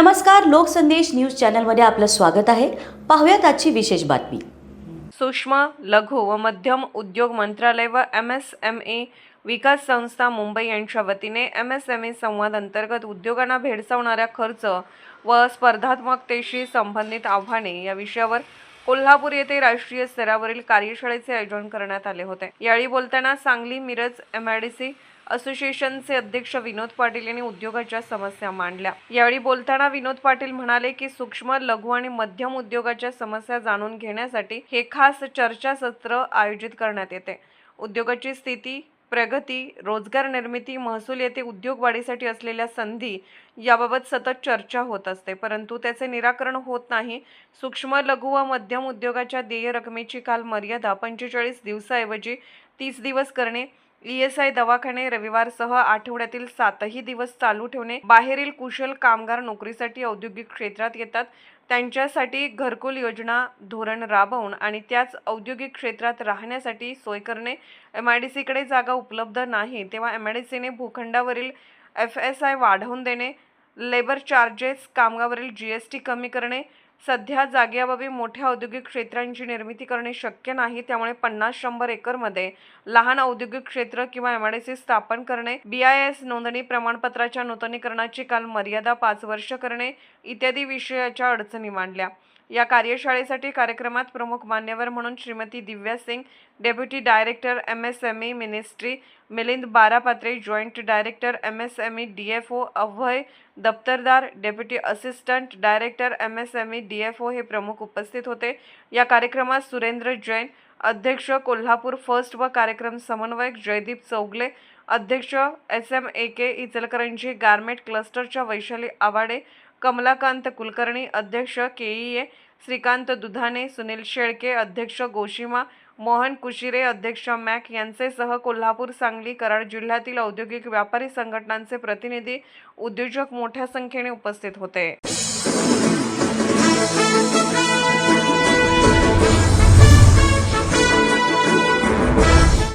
नमस्कार लोकसंदेश न्यूज चॅनलमध्ये आपलं स्वागत आहे. पाहूयात आजची विशेष बातमी. सूक्ष्म लघु व मध्यम उद्योग मंत्रालय व एम एस एम ए विकास संस्था मुंबई यांच्या वतीने एम एस एम ई संवाद अंतर्गत उद्योगांना भेडसावणाऱ्या खर्च व स्पर्धात्मकतेशी संबंधित आव्हाने या विषयावर कोल्हापूर येथे राष्ट्रीय स्तरावरील कार्यशाळेचे आयोजन करण्यात आले होते. यावेळी बोलताना Sangli Miraj M I D C असोसिएशनचे अध्यक्ष विनोद पाटील यांनी उद्योगाच्या समस्या मांडल्या. यावेळी बोलताना विनोद पाटील म्हणाले की सूक्ष्म लघु आणि मध्यम उद्योगाच्या समस्या जाणून घेण्यासाठी हे खास चर्चासत्र आयोजित करण्यात येते. उद्योगाची स्थिती प्रगती रोजगार निर्मिती महसूल येथे उद्योग वाढीसाठी असलेल्या संधी याबाबत सतत चर्चा होत असते. परंतु त्याचे निराकरण होत नाही. सूक्ष्म लघु व मध्यम उद्योगाच्या देय रकमेची काल मर्यादा पंचेचाळीस दिवसाऐवजी तीस दिवस करणे ई एस आय दवाखाने रविवारसह आठवड्यातील सातही दिवस चालू ठेवणे बाहेरील कुशल कामगार नोकरीसाठी औद्योगिक क्षेत्रात येतात. त्यांच्यासाठी घरकुल योजना धोरण राबवून आणि त्याच औद्योगिक क्षेत्रात राहण्यासाठी सोय करणे. एम आय डी सीकडे जागा उपलब्ध नाही तेव्हा एम आय डी सीने भूखंडावरील एफ एस आय वाढवून देणे. लेबर चार्जेस कामगावरील जी एस टी कमी करणे. सध्या जागेअभावी मोठ्या औद्योगिक क्षेत्रांची निर्मिती करणे शक्य नाही. त्यामुळे पन्नास शंभर एकरमध्ये लहान औद्योगिक क्षेत्र किंवा एमआयडीसी स्थापन करणे बी आय एस नोंदणी प्रमाणपत्राच्या नूतनीकरणाची काल मर्यादा पाच वर्ष करणे इत्यादी विषयाच्या अडचणी मांडल्या. या कार्यशाळेसाठी कार्यक्रमात प्रमुख मान्यवर म्हणून Shrimati Divya Singh deputy director M S M E ministry Milind Barapatre joint director M S M E D F O Abhay Daptardar deputy assistant director M S M E D F O हे प्रमुख उपस्थित होते. या कार्यक्रमात सुरेंद्र जैन अध्यक्ष Kolhapur first व कार्यक्रम समन्वयक जयदीप चौगले अध्यक्ष S M A K Ichalkaranji garment क्लस्टरच्या वैशाली आवाडे कमलाकांत कुलकर्णी अध्यक्ष के ई ए श्रीकांत दुधाने सुनील शेळके अध्यक्ष गोशिमा मोहन कुशिरे अध्यक्ष मॅक यांचेसह कोल्हापूर सांगली कराड जिल्ह्यातील औद्योगिक व्यापारी संघटनांचे प्रतिनिधी उद्योजक मोठ्या संख्येने उपस्थित होते.